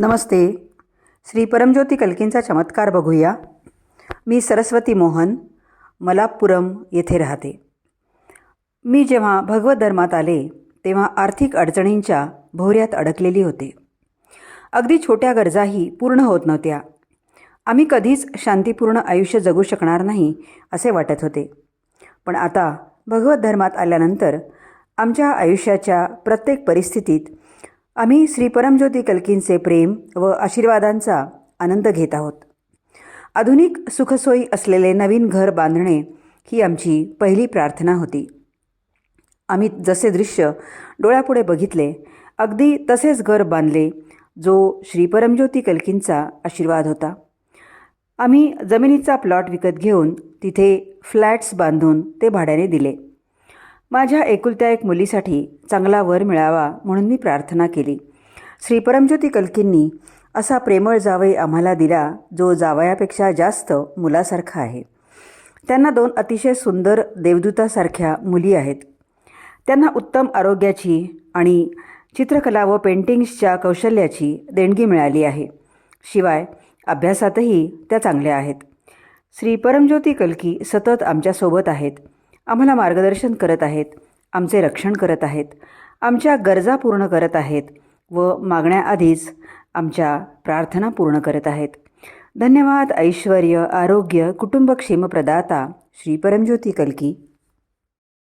नमस्ते. श्री परमज्योती कल्कींचा चमत्कार बघूया. मी सरस्वती मोहन मलापुरम येथे राहते. मी जेव्हा भगवत धर्मात आले तेव्हा आर्थिक अडचणींच्या भोवऱ्यात अडकलेली होते. अगदी छोट्या गरजाही पूर्ण होत नव्हत्या. आम्ही कधीच शांतीपूर्ण आयुष्य जगू शकणार नाही असे वाटत होते. पण आता भगवत धर्मात आल्यानंतर आमच्या आयुष्याच्या प्रत्येक परिस्थितीत आम्ही श्री परमज्योती कल्कींचे प्रेम व आशीर्वादांचा आनंद घेत आहोत. आधुनिक सुखसोयी असलेले नवीन घर बांधणे ही आमची पहिली प्रार्थना होती. आम्ही जसे दृश्य डोळ्यापुढे बघितले अगदी तसेच घर बांधले जो श्री परमज्योती कल्कींचा आशीर्वाद होता. आम्ही जमिनीचा प्लॉट विकत घेऊन तिथे फ्लॅट्स बांधून ते भाड्याने दिले. माझ्या एकुलत्या एक मुलीसाठी चांगला वर मिळावा म्हणून मी प्रार्थना केली. श्री परमज्योती कल्कींनी असा प्रेमळ जावई आम्हाला दिला जो जावयापेक्षा जास्त मुलासारखा आहे. त्यांना दोन अतिशय सुंदर देवदूतासारख्या मुली आहेत. त्यांना उत्तम आरोग्याची आणि चित्रकला व पेंटिंग्सच्या कौशल्याची देणगी मिळाली आहे. शिवाय अभ्यासातही त्या चांगल्या आहेत. श्री परमज्योती कल्की सतत आमच्यासोबत आहेत. आम्हाला मार्गदर्शन करत आहेत आमचे रक्षण करत आहेत आमच्या गरजा पूर्ण करत आहेत व मागण्याआधीच आमच्या प्रार्थना पूर्ण करत आहेत. धन्यवाद ऐश्वर आरोग्य कुटुंबक्षेम प्रदाता श्री परमज्योती कलकी.